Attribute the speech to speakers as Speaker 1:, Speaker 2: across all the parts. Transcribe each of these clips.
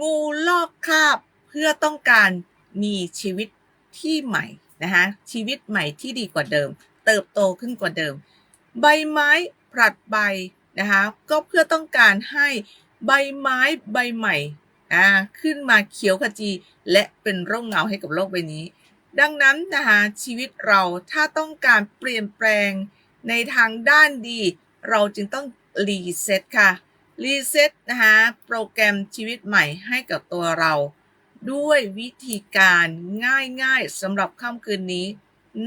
Speaker 1: งูลอกคาบเพื่อต้องการมีชีวิตที่ใหม่นะคะชีวิตใหม่ที่ดีกว่าเดิม เติบโตขึ้นกว่าเดิม ใบไม้ผลัดใบนะคะก็เพื่อต้องการให้ใบไม้ใบใหม่อ่าขึ้นมาเขียวขจีและเป็นร่มเงาให้กับโลกใบนี้ ดังนั้นนะคะชีวิตเราถ้าต้องการเปลี่ยนแปลงในทางด้านดี เราจึงต้องรีเซ็ตค่ะ รีเซ็ตนะคะโปรแกรมชีวิตใหม่ให้กับตัวเรา ด้วยวิธีการง่ายๆสำหรับค่ำคืนนี้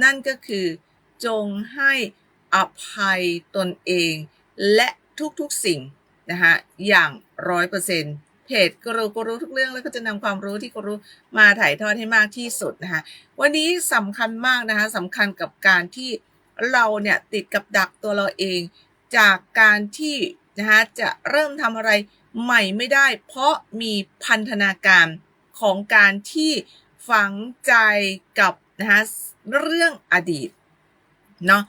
Speaker 1: นั่นก็คือ จงให้อภัยตนเอง และทุกๆสิ่งนะคะอย่างร้อยเปอร์เซ็นต์เพจกรู้กรู้ทุกเรื่องแล้วก็จะนำความรู้ที่กรู้มาถ่ายทอดให้มากที่สุดนะคะวันนี้สำคัญมากนะคะสำคัญกับการที่เราเนี่ยติดกับดักตัวเราเอง จากการที่ นะคะจะเริ่มทำอะไรใหม่ไม่ได้ เพราะมีพันธนาการของการที่ฝังใจกับนะคะเรื่องอดีตเนาะ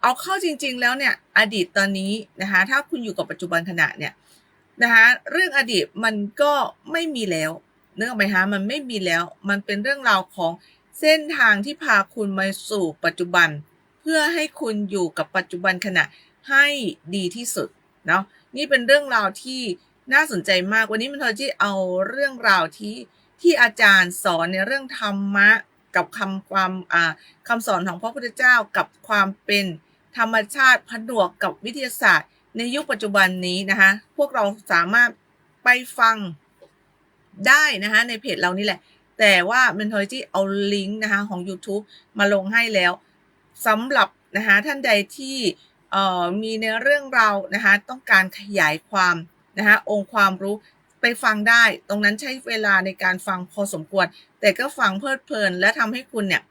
Speaker 1: เอาเข้าจริง ๆ แล้วเนี่ยอดีตตอนนี้นะคะถ้าคุณอยู่กับปัจจุบันขณะเนี่ยนะคะเรื่องอดีตมันก็ไม่มีแล้วเนื่องไหมคะมันไม่มีแล้วมันเป็นเรื่องราวของเส้นทางที่พาคุณมาสู่ปัจจุบัน เพื่อให้คุณอยู่กับปัจจุบันขณะให้ดีที่สุด เนาะนี่เป็นเรื่องราวที่น่าสนใจมากวันนี้มันทอที่เอาเรื่องราวที่ที่อาจารย์สอนในเรื่องธรรมะกับคำความอ่าคำสอนของพระพุทธเจ้ากับความเป็นธรรมชาติผนวกกับวิทยาศาสตร์ ในยุคปัจจุบันนี้นะคะพวกเราสามารถไปฟังได้นะคะในเพจเรานี่แหละ แต่ว่า Mentology เอาลิงก์นะคะของ YouTube มาลงให้แล้วสำหรับนะคะท่านใดที่ มีในเรื่องเรานะคะต้องการขยายความนะคะองค์ความรู้ไปฟังได้ ตรงนั้นใช้เวลาในการฟังพอสมควร แต่ก็ฟังเพลิดเพลิน และทำให้คุณเนี่ย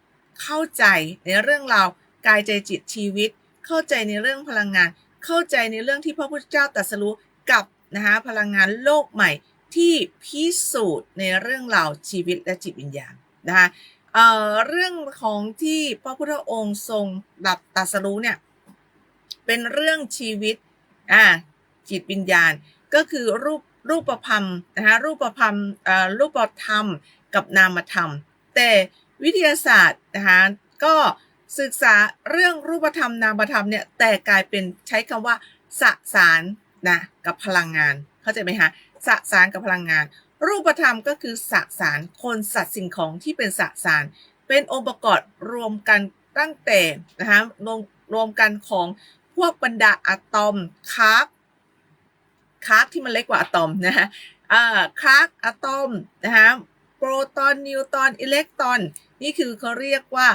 Speaker 1: เข้าใจในเรื่องราวกายใจจิตชีวิต เข้าใจในเรื่องพลังงาน เข้าใจในเรื่องที่พระพุทธเจ้าตรัสรู้กับนะคะพลังงานโลกใหม่ที่พิสูจน์ในเรื่องราวชีวิตและจิตวิญญาณนะคะเเรื่องของที่พระพุทธองค์ทรงดับตรัสรู้เนี่ย เป็นเรื่องชีวิตอ่าจิตวิญญาณ ก็คือรูปรูปประพันธ์นะคะรูปประพันธ์อ่ารูปธรรมกับนามธรรม แต่วิทยาศาสตร์นะคะก็ศึกษาเรื่องรูปธรรมนามธรรมเนี่ยแต่กลายเป็นใช้คำว่าสสารนะกับพลังงานเข้าใจไหมคะสสารกับพลังงาน รูปธรรมก็คือสสารคนสัตว์สิ่งของที่เป็นสสาร เป็นองค์ประกอบรวมกันตั้งแต่นะคะรวมรวมกันของ พวกบรรดาอะตอมคาร์บคาร์บที่มันเล็กกว่าอะตอมนะฮะคาร์บอะตอมนะคะโปรตอนนิวตอนอิเล็กตรอน นี่คือเขาเรียกว่า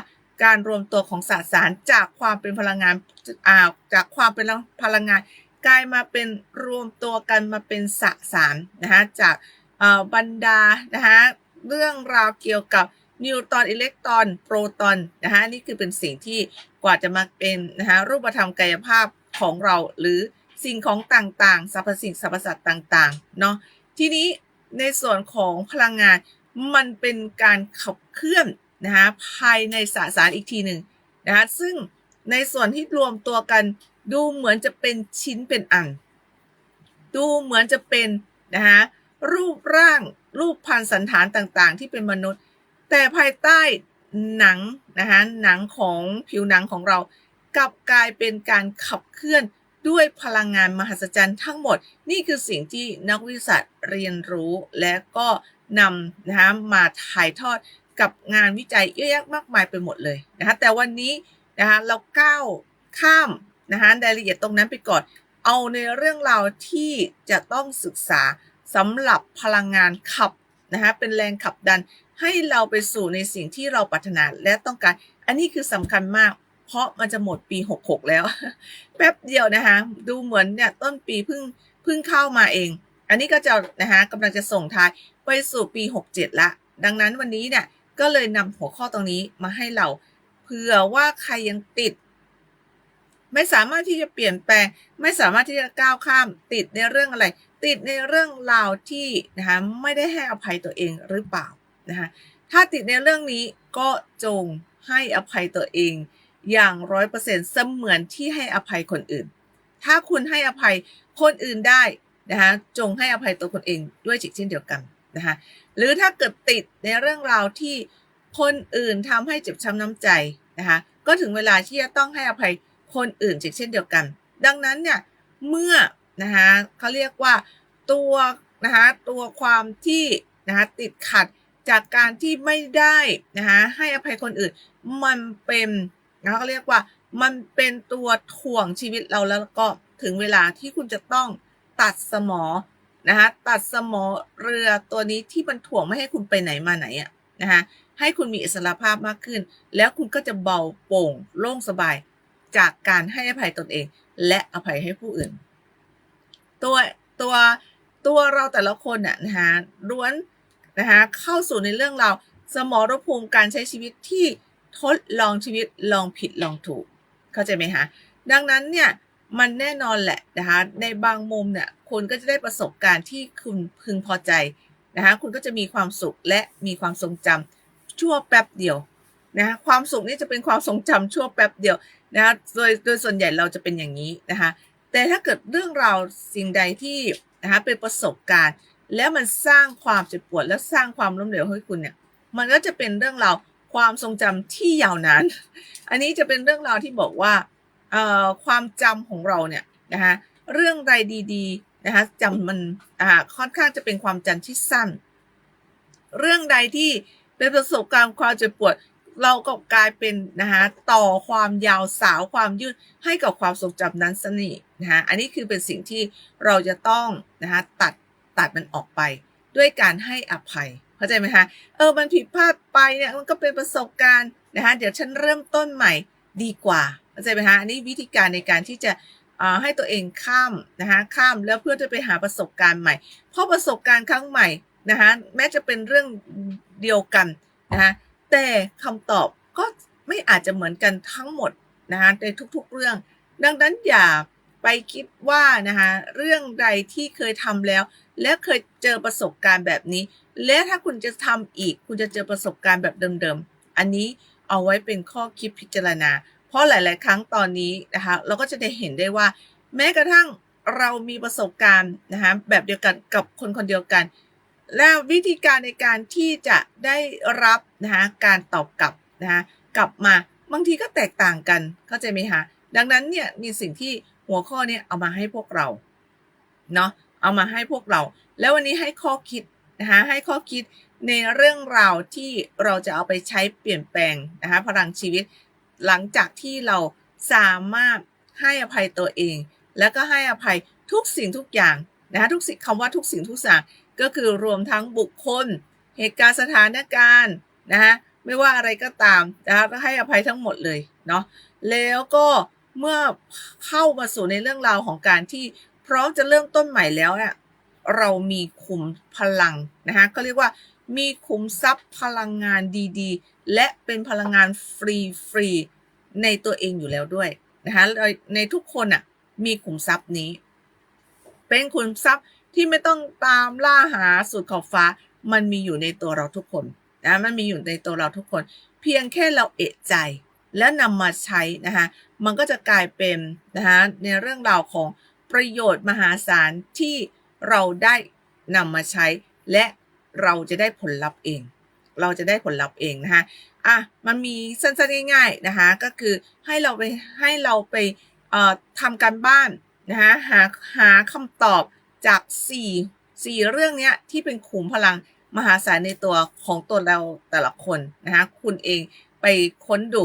Speaker 1: การรวมตัวของสสารจากความเป็นพลังงานาจากความเป็นพลังงาน กลายมาเป็นรวมตัวกันมาเป็นสสารนะคะจากบรรดานะคะเรื่องราวเกี่ยวกับ นิวตรอนอิเล็กตรอนโปรตอนนะคะนี่คือเป็นสิ่งที่กว่าจะมาเป็นนะคะรูปธรรมกายภาพของเราหรือสิ่งของต่างๆสรรพสิ่งสรรพสัตว์ต่างๆเนาะทีนี้ในส่วนของพลังงานมันเป็นการขับเคลื่อนนะคะภายในสสารอีกทีหนึ่งนะคะซึ่งในส่วนที่รวมตัวกันดูเหมือนจะเป็นชิ้นเป็นอัน ดูเหมือนจะเป็นนะคะรูปร่างรูปพันสันฐานต่างๆ ที่เป็นมนุษย์ แต่ภายใต้หนังนะคะหนังของผิวหนังของเรากลับกลายเป็นการขับเคลื่อนด้วยพลังงานมหัศจรรย์ทั้งหมด นี่คือสิ่งที่นักวิทยาศาสตร์เรียนรู้และก็นำนะคะมาถ่ายทอดกับงานวิจัยเยอะแยะมากมายไปหมดเลยนะคะแต่วันนี้นะคะเราก้าวข้ามนะคะรายละเอียดตรงนั้นไปก่อน เอาในเรื่องราวที่จะต้องศึกษาสำหรับพลังงานขับนะคะเป็นแรงขับดัน ให้เราไปสู่ในสิ่งที่เราปรารถนาและต้องการ อันนี้คือสำคัญมาก เพราะมันจะหมดปี 66 แล้ว แป๊บเดียวนะคะ ดูเหมือนเนี่ยต้นปีเพิ่งเพิ่งเข้ามาเอง อันนี้ก็จะนะคะกำลังจะส่งท้ายไปสู่ปี 67 ละ ดังนั้นวันนี้เนี่ยก็เลยนำหัวข้อตรงนี้มาให้เราเผื่อว่าใครยังติด ไม่สามารถที่จะเปลี่ยนแปลง ไม่สามารถที่จะก้าวข้าม ติดในเรื่องอะไร ติดในเรื่องราวที่นะคะไม่ได้ให้อภัยตัวเองหรือเปล่า นะคะถ้าติดในเรื่องนี้ก็จงให้อภัยตัวเองอย่างร้อยเปอร์เซ็นต์เสมือนที่ให้อภัยคนอื่น ถ้าคุณให้อภัยคนอื่นได้นะคะจงให้อภัยตัวคนเองด้วยจิตเช่นเดียวกันนะคะหรือถ้าเกิดติดในเรื่องราวที่คนอื่นทำให้เจ็บช้ำน้ำใจนะคะก็ถึงเวลาที่จะต้องให้อภัยคนอื่นเช่นเดียวกัน ดังนั้นเนี่ยเมื่อนะคะเขาเรียกว่าตัวนะคะตัวความที่นะคะติดขัด จากการที่ไม่ได้นะคะให้อภัยคนอื่น มันเป็นนะเขาเรียกว่ามันเป็นตัวถ่วงชีวิตเราแล้วก็ถึงเวลาที่คุณจะต้องตัดสมอนะคะตัดสมอเรือตัวนี้ที่มันถ่วงไม่ให้คุณไปไหนมาไหนอะนะคะให้คุณมีอิสระภาพมากขึ้น แล้วคุณก็จะเบาโป่งโล่งสบายจากการให้อภัยตนเอง และอภัยให้ผู้อื่น ตัวตัวตัวเราแต่ละคนน่ะนะคะล้วน นะคะเข้าสู่ในเรื่องราวสมรภูมิการใช้ชีวิตที่ทดลองชีวิตลองผิดลองถูก เข้าใจไหมคะดังนั้นเนี่ยมันแน่นอนแหละนะคะในบางมุมเนี่ยคุณก็จะได้ประสบการณ์ที่คุณพึงพอใจนะคะคุณก็จะมีความสุขและมีความทรงจำชั่วแป๊บเดียวนะคะความสุขนี่จะเป็นความทรงจำชั่วแป๊บเดียวนะคะโดยโดยส่วนใหญ่เราจะเป็นอย่างนี้นะคะแต่ถ้าเกิดเรื่องราวสิ่งใดที่นะคะเป็นประสบการณ์ แล้วมันสร้างความเจ็บปวด และสร้างความล้มเหลวให้คุณเนี่ย มันก็จะเป็นเรื่องราวความทรงจำที่ยาวนาน อันนี้จะเป็นเรื่องราวที่บอกว่าความจำของเราเนี่ยนะคะเรื่องใดดีๆนะคะจำมันอ่าค่อนข้างจะเป็นความจำที่สั้น เรื่องใดที่เป็นประสบการณ์ความเจ็บปวด เราก็กลายเป็นนะคะต่อความยาวสาวความยืดให้กับความทรงจำนั้นสนินะคะอันนี้คือเป็นสิ่งที่เราจะต้องนะคะตัด ตัดมันออกไปด้วยการให้อภัย เข้าใจไหมคะ เออ มันผิดพลาดไปเนี่ยมันก็เป็นประสบการณ์นะคะเดี๋ยวฉันเริ่มต้นใหม่ดีกว่า เข้าใจไหมคะอันนี้วิธีการในการที่จะให้ตัวเองข้ามนะคะข้ามแล้วเพื่อจะไปหาประสบการณ์ใหม่ เพราะประสบการณ์ครั้งใหม่นะคะแม้จะเป็นเรื่องเดียวกันนะคะแต่คำตอบก็ไม่อาจจะเหมือนกันทั้งหมดนะคะในทุกๆเรื่อง ดังนั้นอย่าไปคิดว่านะคะเรื่องใดที่เคยทำแล้ว และเคยเจอประสบการณ์แบบนี้ และถ้าคุณจะทำอีก คุณจะเจอประสบการณ์แบบเดิมๆ อันนี้เอาไว้เป็นข้อคิดพิจารณา เพราะหลาย ๆ ครั้งตอนนี้นะคะเราก็จะได้เห็นได้ว่า แม้กระทั่งเรามีประสบการณ์นะคะแบบเดียวกันกับคนคนเดียวกัน แล้ววิธีการในการที่จะได้รับนะคะการตอบกลับนะคะกลับมาบางทีก็แตกต่างกันเข้าใจไหมคะดังนั้นเนี่ยมีสิ่งที่หัวข้อเนี่ยเอามาให้พวกเราเนาะ เอามาให้พวกเรา แล้ววันนี้ให้ข้อคิดนะคะให้ข้อคิดในเรื่องราวที่เราจะเอาไปใช้เปลี่ยนแปลงนะคะพลังชีวิต หลังจากที่เราสามารถให้อภัยตัวเอง แล้วก็ให้อภัยทุกสิ่งทุกอย่างนะคะทุกสิ่งคำว่าทุกสิ่งทุกอย่างก็คือรวมทั้งบุคคล เหตุการณ์สถานการณ์นะคะไม่ว่าอะไรก็ตามนะคะก็ให้อภัยทั้งหมดเลยเนาะแล้วก็เมื่อเข้ามาสู่ในเรื่องราวของการที่ พร้อมจะเริ่มต้นใหม่แล้วเนี่ยเรามีขุมพลังนะคะก็เรียกว่ามีขุมทรัพย์พลังงานดีๆ และเป็นพลังงานฟรีฟรีในตัวเองอยู่แล้วด้วยนะคะในทุกคนอะมีขุมทรัพย์นี้ เป็นขุมทรัพย์ที่ไม่ต้องตามล่าหาสุดขอบฟ้า มันมีอยู่ในตัวเราทุกคนนะมันมีอยู่ในตัวเราทุกคน เพียงแค่เราเอะใจ แล้วนำมาใช้นะคะมันก็จะกลายเป็นนะคะในเรื่องราวของ ประโยชน์มหาศาลที่เราได้นำมาใช้ และเราจะได้ผลลัพธ์เอง เราจะได้ผลลัพธ์เองนะคะอะมันมีสั้นๆง่ายๆนะคะก็คือให้เราไปให้เราไปเอ่อทำการบ้านนะคะหาหาคำตอบจาก 4 4 เรื่องนี้ที่เป็นขุมพลังมหาศาลในตัวของตัวเราแต่ละคนนะคะคุณเองไปค้นดู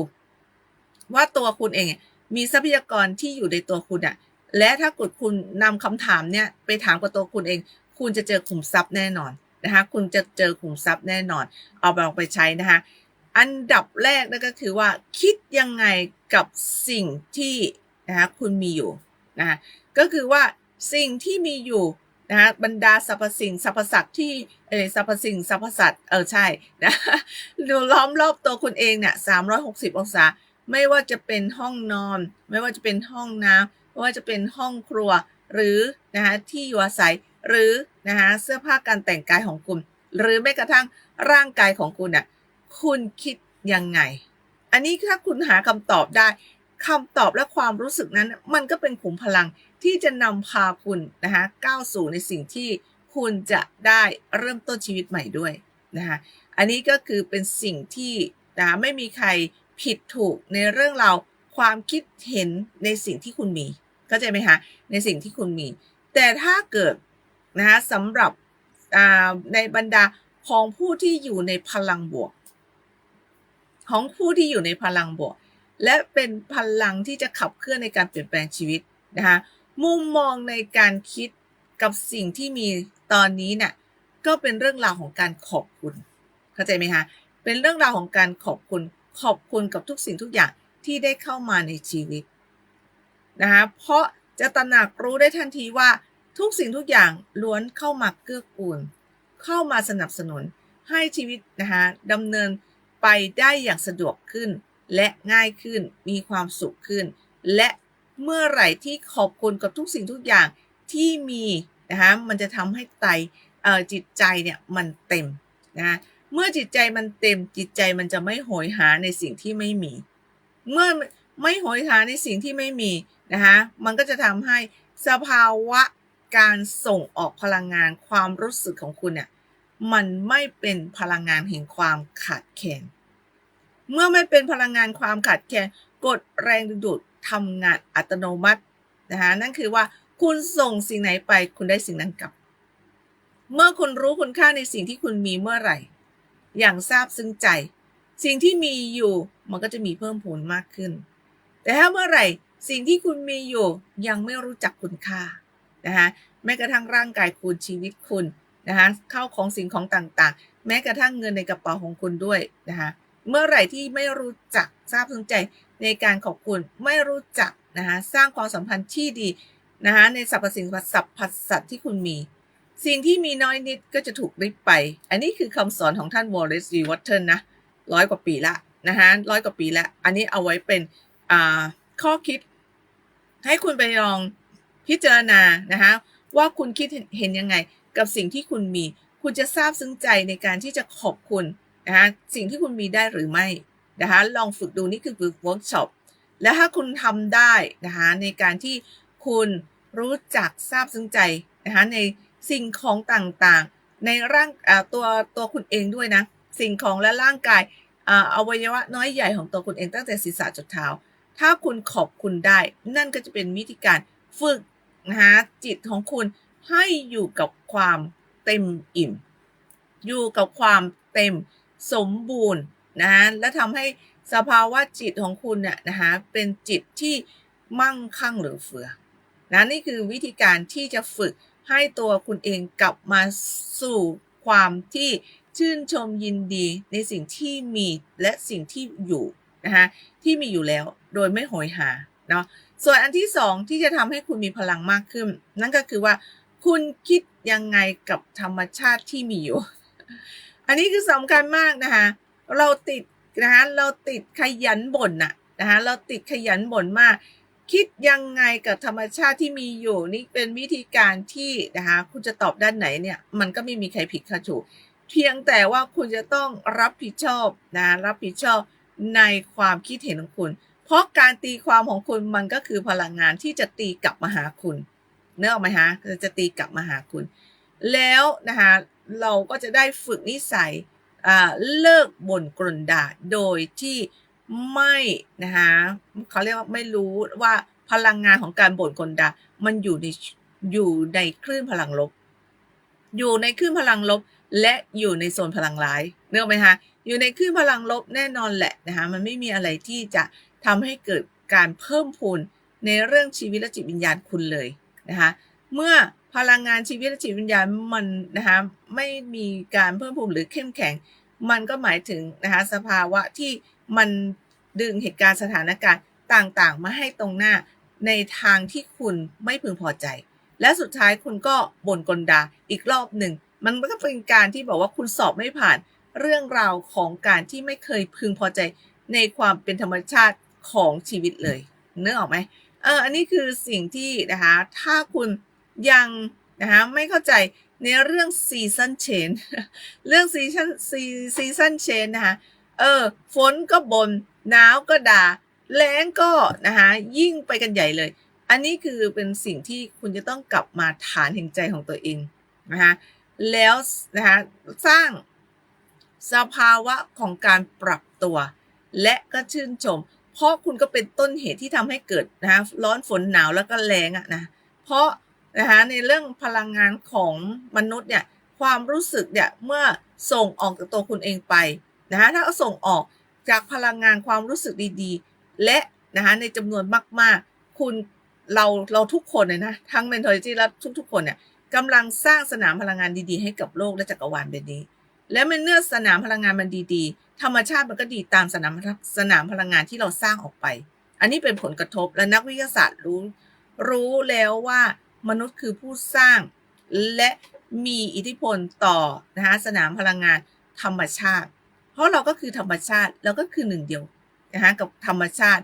Speaker 1: ว่าตัวคุณเองมีทรัพยากรที่อยู่ในตัวคุณอะ และถ้ากดคุณนำคำถามเนี่ยไปถามกับตัวคุณเอง คุณจะเจอขุมทรัพย์แน่นอนนะคะ คุณจะเจอขุมทรัพย์แน่นอน เอาไปลองไปใช้นะคะ อันดับแรกนั่นก็คือว่า คิดยังไงกับสิ่งที่นะคะคุณมีอยู่นะคะก็คือว่าสิ่งที่มีอยู่นะคะบรรดาสรรพสิ่งสรรพสัตว์ที่เออสรรพสิ่งสรรพสัตว์เออใช่นะดูล้อมรอบตัวคุณเองเนี่ยสามร้อยหกสิบองศา ไม่ว่าจะเป็นห้องนอน ไม่ว่าจะเป็นห้องน้ำ ไม่ว่าจะเป็นห้องครัวหรือนะคะที่อยู่อาศัยหรือนะคะเสื้อผ้าการแต่งกายของคุณ หรือแม้กระทั่งร่างกายของคุณอะคุณคิดยังไง อันนี้ถ้าคุณหาคำตอบได้คำตอบและความรู้สึกนั้น มันก็เป็นขุมพลังที่จะนำพาคุณนะคะก้าวสู่ในสิ่งที่คุณจะได้เริ่มต้นชีวิตใหม่ด้วยนะคะอันนี้ก็คือเป็นสิ่งที่นะไม่มีใครผิดถูกในเรื่องเราความคิดเห็นในสิ่งที่คุณมี เข้าใจไหมคะในสิ่งที่คุณมี แต่ถ้าเกิดนะคะสำหรับในบรรดาของผู้ที่อยู่ในพลังบวก ของผู้ที่อยู่ในพลังบวก และเป็นพลังที่จะขับเคลื่อนในการเปลี่ยนแปลงชีวิตนะคะมุมมองในการคิดกับสิ่งที่มีตอนนี้เนี่ยก็เป็นเรื่องราวของการขอบคุณ เข้าใจไหมคะเป็นเรื่องราวของการขอบคุณขอบคุณกับทุกสิ่งทุกอย่างที่ได้เข้ามาในชีวิต นะคะเพราะจะตระหนักรู้ได้ทันทีว่าทุกสิ่งทุกอย่างล้วนเข้ามาเกื้อกูล เข้ามาสนับสนุนให้ชีวิตนะคะดำเนินไปได้อย่างสะดวกขึ้น และง่ายขึ้นมีความสุขขึ้น และเมื่อไหร่ที่ขอบคุณกับทุกสิ่งทุกอย่างที่มีนะคะมันจะทำให้ไตจิตใจเนี่ยมันเต็มนะเมื่อจิตใจมันเต็มจิตใจมันจะไม่โหยหาในสิ่งที่ไม่มี เมื่อไม่โหยหาในสิ่งที่ไม่มี นะคะมันก็จะทำให้สภาวะการส่งออกพลังงานความรู้สึกของคุณเนี่ยมันไม่เป็นพลังงานแห่งความขาดแคลนเมื่อไม่เป็นพลังงานความขาดแคลนกดแรงดึงดูดทำงานอัตโนมัตินะคะนั่นคือว่าคุณส่งสิ่งไหนไปคุณได้สิ่งนั้นกลับ เมื่อคุณรู้คุณค่าในสิ่งที่คุณมีเมื่อไหร่ อย่างทราบซึ้งใจ สิ่งที่มีอยู่มันก็จะมีเพิ่มพูนมากขึ้น แต่ถ้าเมื่อไหร่ สิ่งที่คุณมีอยู่ยังไม่รู้จักคุณค่านะคะแม้กระทั่งร่างกายคุณชีวิตคุณนะคะเข้าของสิ่งของต่างๆ แม้กระทั่งเงินในกระเป๋าของคุณด้วยนะคะเมื่อไหร่ที่ไม่รู้จักทราบซึ้งใจในการขอบคุณไม่รู้จักนะคะสร้างความสัมพันธ์ที่ดีนะคะในสรรพสิ่งสัพพัสัตว์ที่คุณมี สิ่งที่มีน้อยนิดก็จะถูกริบไป อันนี้คือคำสอนของท่านวอลเลซ e ีวัตเทนนะร้อยกว่าปีละนะคะร้อยกว่าปีละ อันนี้เอาไว้เป็นข้อคิด ให้คุณไปลองพิจารณานะคะว่าคุณคิดเห็นยังไงกับสิ่งที่คุณมี คุณจะทราบซึ้งใจในการที่จะขอบคุณนะคะสิ่งที่คุณมีได้หรือไม่นะคะลองฝึกดูนี่คือฝึกเวิร์กช็อปและถ้าคุณทำได้นะคะในการที่คุณรู้จักทราบซึ้งใจนะคะในสิ่งของต่างๆ ในร่างตัวตัวคุณเองด้วยนะ สิ่งของและร่างกายอวัยวะน้อยใหญ่ของตัวคุณเองตั้งแต่ศีรษะจนเท้า ถ้าคุณขอบคุณได้ นั่นก็จะเป็นวิธีการฝึกนะะจิตของคุณให้อยู่กับความเต็มอิ่ม อยู่กับความเต็มสมบูรณ์นะและทำให้สภาวะจิตของคุณเนี่ยนะคะเป็นจิตที่มั่งคั่งหรือเฟือนะนี่คือวิธีการที่จะฝึกให้ตัวคุณเองกลับมาสู่ความที่ชื่นชมยินดีในสิ่งที่มีและสิ่งที่อยู่ นะคะที่มีอยู่แล้วโดยไม่โหยหาเนาะส่วนอันที่สองที่จะทำให้คุณมีพลังมากขึ้น นั่นก็คือว่าคุณคิดยังไงกับธรรมชาติที่มีอยู่ อันนี้คือสำคัญมากนะคะเราติดนะคะเราติดขยันบ่นน่ะนะคะเราติดขยันบ่นมาก คิดยังไงกับธรรมชาติที่มีอยู่ นี่เป็นวิธีการที่นะคะคุณจะตอบด้านไหนเนี่ย มันก็ไม่มีใครผิดค่ะถูกเพียงแต่ว่าคุณจะต้องรับผิดชอบนะรับผิดชอบ ในความคิดเห็นของคุณ เพราะการตีความของคุณมันก็คือพลังงานที่จะตีกลับมาหาคุณเนื้อออกไหมฮะจะตีกลับมาหาคุณ แล้วนะคะเราก็จะได้ฝึกนิสัยเลิกบ่นกลนด่าโดยที่ไม่นะคะเขาเรียกว่าไม่รู้ว่าพลังงานของการบ่นกลด่ามันอยู่ในอยู่ในคลื่นพลังลบ อยู่ในคลื่นพลังลบ และอยู่ในโซนพลังร้ายเนื้อไหมคะ อยู่ในคลื่นพลังลบแน่นอนแหละนะคะมันไม่มีอะไรที่จะทำให้เกิดการเพิ่มพูนในเรื่องชีวิตและจิตวิญญาณคุณเลยนะคะเมื่อพลังงานชีวิตและจิตวิญญาณมันนะคะไม่มีการเพิ่มพูนหรือเข้มแข็ง มันก็หมายถึงนะคะสภาวะที่มันดึงเหตุการณ์สถานการณ์ต่างๆ มาให้ตรงหน้าในทางที่คุณไม่พึงพอใจ และสุดท้ายคุณก็บ่นกลดาอีกรอบหนึ่ง มันก็เป็นการที่บอกว่าคุณสอบไม่ผ่าน เรื่องราวของการที่ไม่เคยพึงพอใจในความเป็นธรรมชาติของชีวิตเลยเนื้อออกไหมเอออันนี้คือสิ่งที่นะคะถ้าคุณยังนะคะไม่เข้าใจในเรื่องซีซันเชนเรื่องซีซันซีซีซันเชนนะคะเออฝนก็บนหนาวก็ด่าแล้งก็นะคะยิ่งไปกันใหญ่เลย อันนี้คือเป็นสิ่งที่คุณจะต้องกลับมาฐานแห่งใจของตัวเองนะคะแล้วนะคะสร้าง สภาวะของการปรับตัว และก็ชื่นชม เพราะคุณก็เป็นต้นเหตุที่ทำให้เกิดนะคะร้อนฝนหนาวแล้วก็แรงอะนะเพราะนะคะในเรื่องพลังงานของมนุษย์เนี่ยความรู้สึกเนี่ยเมื่อส่งออกจากตัวคุณเองไปนะคะถ้าส่งออกจากพลังงานความรู้สึกดีๆ และนะคะในจำนวนมาก ๆ คุณเราเราทุกคนเลยนะทั้ง mentality และทุกๆ คนเนี่ยกำลังสร้างสนามพลังงานดีๆ ให้กับโลกและจักรวาลแบบนี้ และเมื่อสนามพลังงานมันดีๆ ธรรมชาติมันก็ดีตามสนามสนามพลังงานที่เราสร้างออกไป อันนี้เป็นผลกระทบและนักวิทยาศาสตร์รู้ รู้แล้วว่ามนุษย์คือผู้สร้าง และมีอิทธิพลต่อนะคะสนามพลังงานธรรมชาติ เพราะเราก็คือธรรมชาติเราก็คือหนึ่งเดียวนะคะกับธรรมชาติ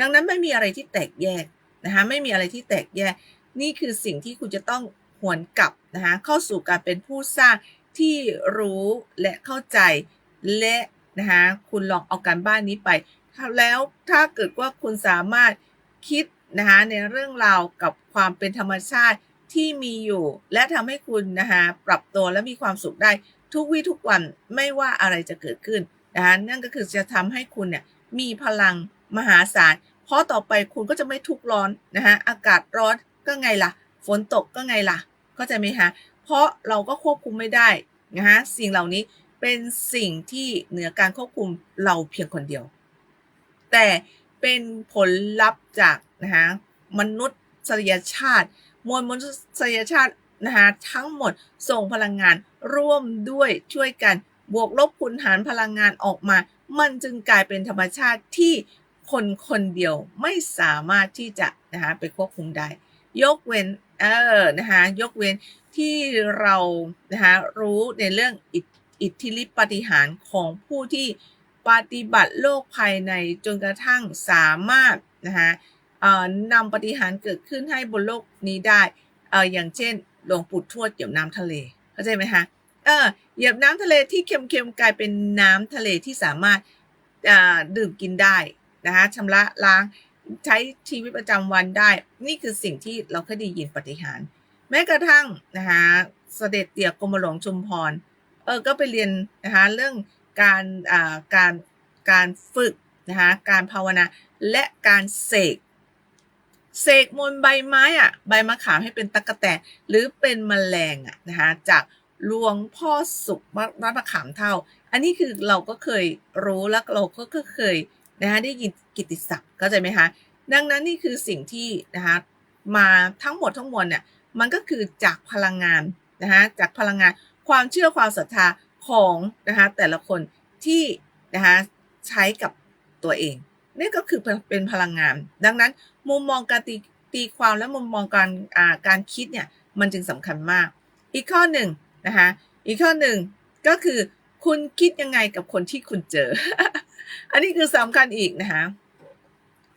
Speaker 1: ดังนั้นไม่มีอะไรที่แตกแยกนะคะไม่มีอะไรที่แตกแยก นี่คือสิ่งที่คุณจะต้องหวนกลับนะคะเข้าสู่การเป็นผู้สร้าง ที่รู้และเข้าใจและนะคะคุณลองเอาการบ้านนี้ไปแล้วถ้าเกิดว่าคุณสามารถคิดนะคะในเรื่องราวกับความเป็นธรรมชาติที่มีอยู่ และทำให้คุณนะคะปรับตัวและมีความสุขได้ทุกวี่ทุกวันไม่ว่าอะไรจะเกิดขึ้นนะคะนั่นก็คือจะทำให้คุณเนี่ยมีพลังมหาศาล เพราะต่อไปคุณก็จะไม่ทุกร้อนนะคะอากาศร้อนก็ไงล่ะ ฝนตกก็ไงล่ะเข้าใจไหมคะ เพราะเราก็ควบคุมไม่ได้นะคะสิ่งเหล่านี้เป็นสิ่งที่เหนือการควบคุมเราเพียงคนเดียว แต่เป็นผลลัพธ์จากนะคะมนุษยชาติ มวลมนุษยชาตินะคะทั้งหมดส่งพลังงานร่วมด้วยช่วยกันบวกลบคูณหารพลังงานออกมา มันจึงกลายเป็นธรรมชาติที่คนคนเดียวไม่สามารถที่จะนะคะไปควบคุมได้ ยกเว้นเออนะคะยกเว้น ที่เรานะคะรู้ในเรื่องอิทธิฤทธิปฏิหารของผู้ที่ปฏิบัติโลกภายในจนกระทั่งสามารถนะคะนำปฏิหารเกิดขึ้นให้บนโลกนี้ได้เอออย่างเช่นหลวงปู่ทวดเหยียบน้ำทะเลเข้าใจไหมคะเออเหยียบน้ำทะเลที่เค็มๆกลายเป็นน้ำทะเลที่สามารถดื่มกินได้นะคะชำระล้างใช้ชีวิตประจำวันได้ นี่คือสิ่งที่เราเคยได้ยินปฏิหาร แม้กระทั่งนะคะเสด็จเตี่ยกรมหลวงชุมพรเออก็ไปเรียนนะคะเรื่องการอ่าการการฝึกนะคะการภาวนาและการเสกเสกมนใบไม้อะใบมะขามให้เป็นตะกะแตนหรือเป็นมแมลงอะนะคะจากหลวงพ่อสุขวัดมะขามเท่า อันนี้คือเราก็เคยรู้แล้วเราก็เคยนะคะได้ยินกิติศัพท์เข้าใจไหมคะดังนั้นนี่คือสิ่งที่นะคะมาทั้งหมดทั้งมวลเนี่ย มันก็คือจากพลังงานนะคะจากพลังงานความเชื่อความศรัทธาของนะคะแต่ละคนที่นะคะใช้กับตัวเองนี่ก็คือเป็นพลังงาน ดังนั้นมุมมองการตีตีความและมุมมองการการคิดเนี่ยมันจึงสำคัญมาก อีกข้อหนึ่งนะคะอีกข้อหนึ่งก็คือคุณคิดยังไงกับคนที่คุณเจอ อันนี้คือสำคัญอีกนะคะ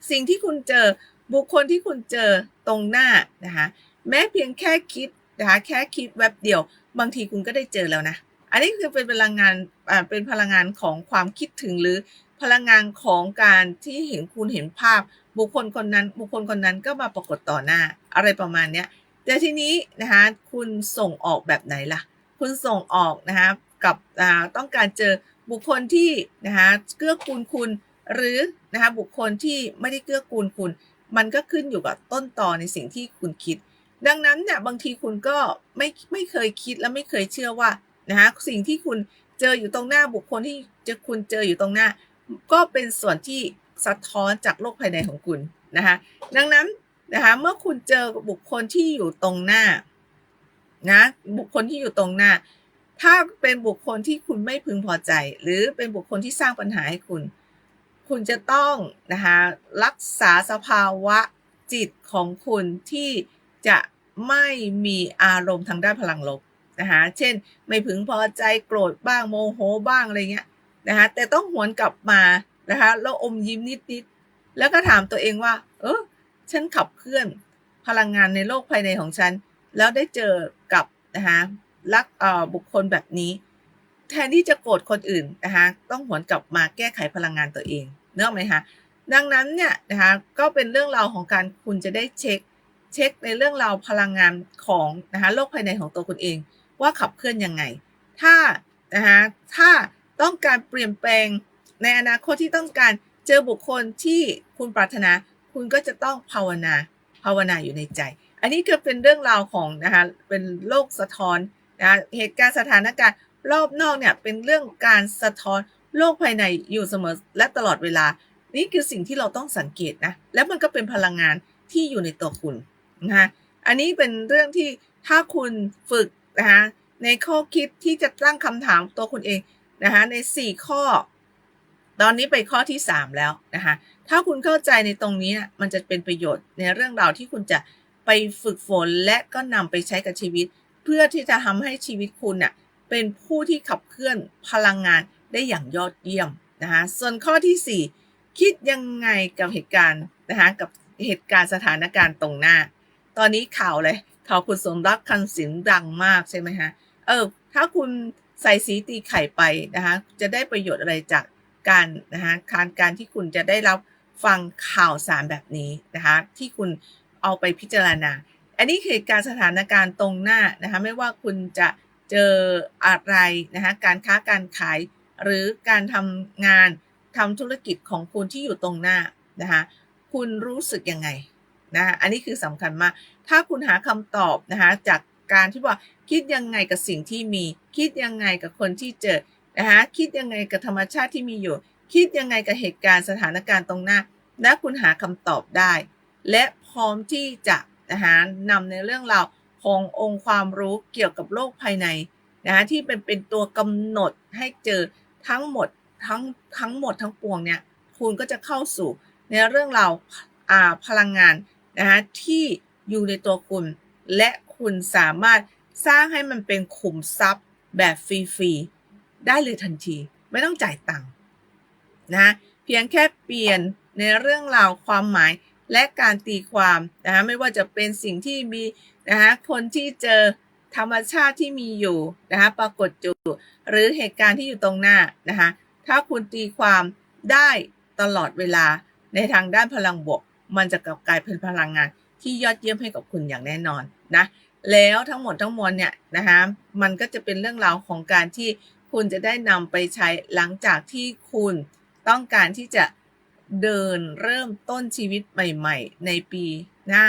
Speaker 1: สิ่งที่คุณเจอบุคคลที่คุณเจอตรงหน้านะคะ แม้เพียงแค่คิดนะคะแค่คิดแวบเดียว บางทีคุณก็ได้เจอแล้วนะ อันนี้คือเป็นพลังงานอ่าเป็นพลังงานของความคิดถึงหรือพลังงานของการที่เห็นคุณเห็นภาพ บุคคลคนนั้น บุคคลคนนั้นก็มาปรากฏต่อหน้า อะไรประมาณเนี้ยแต่ทีนี้นะคะคุณส่งออกแบบไหนล่ะ คุณส่งออกนะคะกับต้องการเจอบุคคลที่นะคะเกื้อกูลคุณหรือนะคะบุคคลที่ไม่ได้เกื้อกูลคุณ มันก็ขึ้นอยู่กับต้นตอในสิ่งที่คุณคิด ดังนั้นเนี่ยบางทีคุณก็ไม่ไม่เคยคิดและไม่เคยเชื่อว่านะคะสิ่งที่คุณเจออยู่ตรงหน้าบุคคลที่จะคุณเจออยู่ตรงหน้า ก็เป็นส่วนที่สะท้อนจากโลกภายในของคุณนะคะดังนั้นนะคะเมื่อคุณเจอบุคคลที่อยู่ตรงหน้านะบุคคลที่อยู่ตรงหน้า ถ้าเป็นบุคคลที่คุณไม่พึงพอใจ หรือเป็นบุคคลที่สร้างปัญหาให้คุณ คุณจะต้องนะคะรักษาสภาวะจิตของคุณที่จะ ไม่มีอารมณ์ทางด้านพลังลบนะคะเช่น ไม่พึงพอใจโกรธบ้างโมโหบ้างอะไรเงี้ยนะคะแต่ต้องหวนกลับมานะคะแล้วอมยิ้มนิดๆแล้วก็ถามตัวเองว่า เออฉันขับเคลื่อนพลังงานในโลกภายในของฉัน แล้วได้เจอกับนะคะรักเอ่อบุคคลแบบนี้ แทนที่จะโกรธคนอื่นนะคะต้องหวนกลับมาแก้ไขพลังงานตัวเองเนอะไหมคะดังนั้นเนี่ยนะคะก็เป็นเรื่องราวของการคุณจะได้เช็ค เช็คในเรื่องราวพลังงานของนะคะโลกภายในของตัวคุณเอง ว่าขับเคลื่อนยังไง ถ้านะคะถ้าต้องการเปลี่ยนแปลงในอนาคตที่ต้องการเจอบุคคลที่คุณปรารถนา คุณก็จะต้องภาวนาภาวนาอยู่ในใจ อันนี้ก็เป็นเรื่องราวของนะคะเป็นโลกสะท้อนนะเหตุการณ์สถานการณ์รอบนอกเนี่ยเป็นเรื่องการสะท้อนโลกภายในอยู่เสมอและตลอดเวลา นี่คือสิ่งที่เราต้องสังเกตนะ แล้วมันก็เป็นพลังงานที่อยู่ในตัวคุณ นะคะอันนี้เป็นเรื่องที่ถ้าคุณฝึกนะคะในข้อคิดที่จะตั้งคำถามตัวคุณเองนะคะใน 4 ข้อ ตอนนี้ไปข้อที่ 3 แล้วนะคะถ้าคุณเข้าใจในตรงนี้มันจะเป็นประโยชน์ในเรื่องราวที่คุณจะไปฝึกฝนและก็นำไปใช้กับชีวิต เพื่อที่จะทำให้ชีวิตคุณน่ะเป็นผู้ที่ขับเคลื่อนพลังงานได้อย่างยอดเยี่ยมนะคะส่วนข้อที่ 4 คิดยังไงกับเหตุการณ์นะคะกับเหตุการณ์สถานการณ์ตรงหน้า ตอนนี้ข่าวเลยข่าวคุณสมรักคันสินดังมากใช่ไหมฮะ เออ ถ้าคุณใส่สีตีไข่ไปนะคะ จะได้ประโยชน์อะไรจากการนะคะการการที่คุณจะได้รับฟังข่าวสารแบบนี้นะคะที่คุณเอาไปพิจารณา อันนี้คือการสถานการณ์ตรงหน้านะคะไม่ว่าคุณจะเจออะไรนะคะการค้าการขายหรือการทำงานทำธุรกิจของคุณที่อยู่ตรงหน้านะคะคุณรู้สึกยังไง นะอันนี้คือสำคัญมาก ถ้าคุณหาคำตอบนะคะจากการที่ว่าคิดยังไงกับสิ่งที่มี คิดยังไงกับคนที่เจอนะคะคิดยังไงกับธรรมชาติที่มีอยู่ คิดยังไงกับเหตุการณ์สถานการณ์ตรงหน้า และคุณหาคำตอบได้ และพร้อมที่จะนะคะนำในเรื่องราวขององค์ความรู้เกี่ยวกับโลกภายในนะคะที่เป็นเป็นตัวกำหนดให้เจอทั้งหมดทั้งทั้งหมดทั้งปวงเนี่ยคุณก็จะเข้าสู่ในเรื่องราวอ่าพลังงาน นะคะที่อยู่ในตัวคุณ และคุณสามารถสร้างให้มันเป็นขุมทรัพย์แบบฟรีๆ ได้เลยทันที ไม่ต้องจ่ายตังค์นะเพียงแค่เปลี่ยนในเรื่องราวความหมายและการตีความนะคะไม่ว่าจะเป็นสิ่งที่มีนะคะคนที่เจอธรรมชาติที่มีอยู่นะคะปรากฏอยู่หรือเหตุการณ์ที่อยู่ตรงหน้านะคะถ้าคุณตีความได้ตลอดเวลาในทางด้านพลังบวก มันจะกลับกลายเป็นพลังงานที่ยอดเยี่ยมให้กับคุณอย่างแน่นอนนะ แล้วทั้งหมดทั้งมวลเนี่ยนะคะมันก็จะเป็นเรื่องราวของการที่คุณจะได้นำไปใช้หลังจากที่คุณต้องการที่จะเดินเริ่มต้นชีวิตใหม่ ๆ ในปีหน้า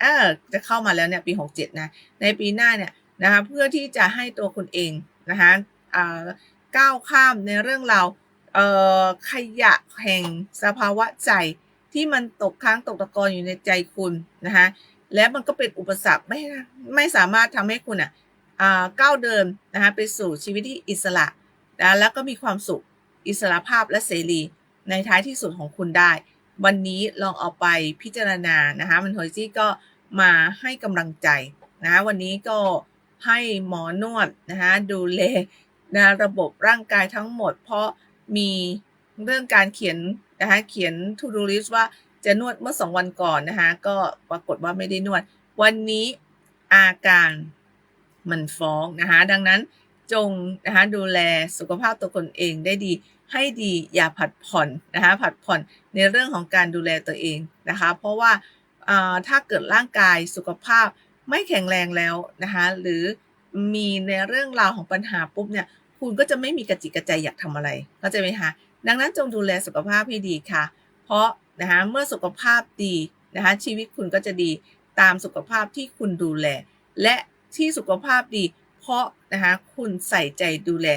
Speaker 1: เออจะเข้ามาแล้วเนี่ยปี 67 นะ ในปีหน้าเนี่ยนะคะเพื่อที่จะให้ตัวคุณเองนะคะอ่าก้าวข้ามในเรื่องราวเอ่อขยะแห่งสภาวะใจ ที่มันตกค้างตกตะกอนอยู่ในใจคุณนะคะและมันก็เป็นอุปสรรคไม่ไม่สามารถทำให้คุณอะก้าวเดินนะคะไปสู่ชีวิตที่อิสระนะแล้วก็มีความสุขอิสระภาพและเสรีในท้ายที่สุดของคุณได้ วันนี้ลองเอาไปพิจารณานะคะมันโฮจี้ก็มาให้กำลังใจนะวันนี้ก็ให้หมอนวดนะคะดูแลนะระบบร่างกายทั้งหมด เพราะมีเรื่องการเขียน นะคะเขียน to do list ว่าจะนวดเมื่อสองวันก่อนนะคะก็ปรากฏว่าไม่ได้นวด วันนี้อาการมันฟ้องนะคะดังนั้นจงนะคะดูแลสุขภาพตัวคนเองได้ดี ให้ดีอย่าผัดผ่อนนะคะผัดผ่อนในเรื่องของการดูแลตัวเองนะคะเพราะว่าถ้าเกิดร่างกายสุขภาพไม่แข็งแรงแล้วนะคะหรือมีในเรื่องราวของปัญหาปุ๊บเนี่ยคุณก็จะไม่มีกระจิกกระใจอยากทำอะไรเข้าใจไหมคะ ดังนั้นจงดูแลสุขภาพให้ดีค่ะ เพราะนะคะเมื่อสุขภาพดีนะคะชีวิตคุณก็จะดีตามสุขภาพที่คุณดูแล และที่สุขภาพดี เพราะนะคะคุณใส่ใจดูแล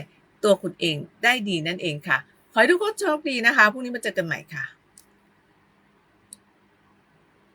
Speaker 1: ตัวคุณเองได้ดีนั่นเองค่ะ ขอให้ทุกคนโชคดีนะคะพรุ่งนี้มาเจอกันใหม่ค่ะ